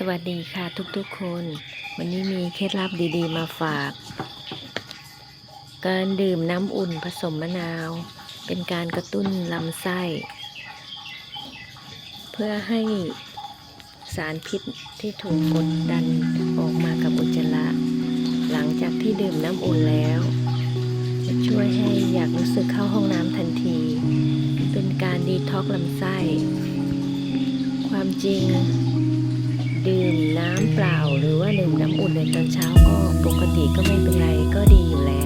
สวัสดีค่ะทุกๆคน วันนี้มีเคล็ดลับดีๆ มาฝาก การดื่มน้ำอุ่นผสมมะนาว เป็นการกระตุ้นลำไส้ เพื่อให้สารพิษที่ถูกกดดันออกมากับอุจจาระหลังจากที่ดื่มน้ำอุ่นแล้ว จะช่วยให้อยากรู้สึกเข้าห้องน้ำทันที เป็นการดีท็อกลำไส้ ความจริง ดื่มน้ำเปล่าหรือว่าดื่มน้ำอุ่นในตอนเช้าก็ปกติก็ไม่เป็นไรก็ดีอยู่แล้ว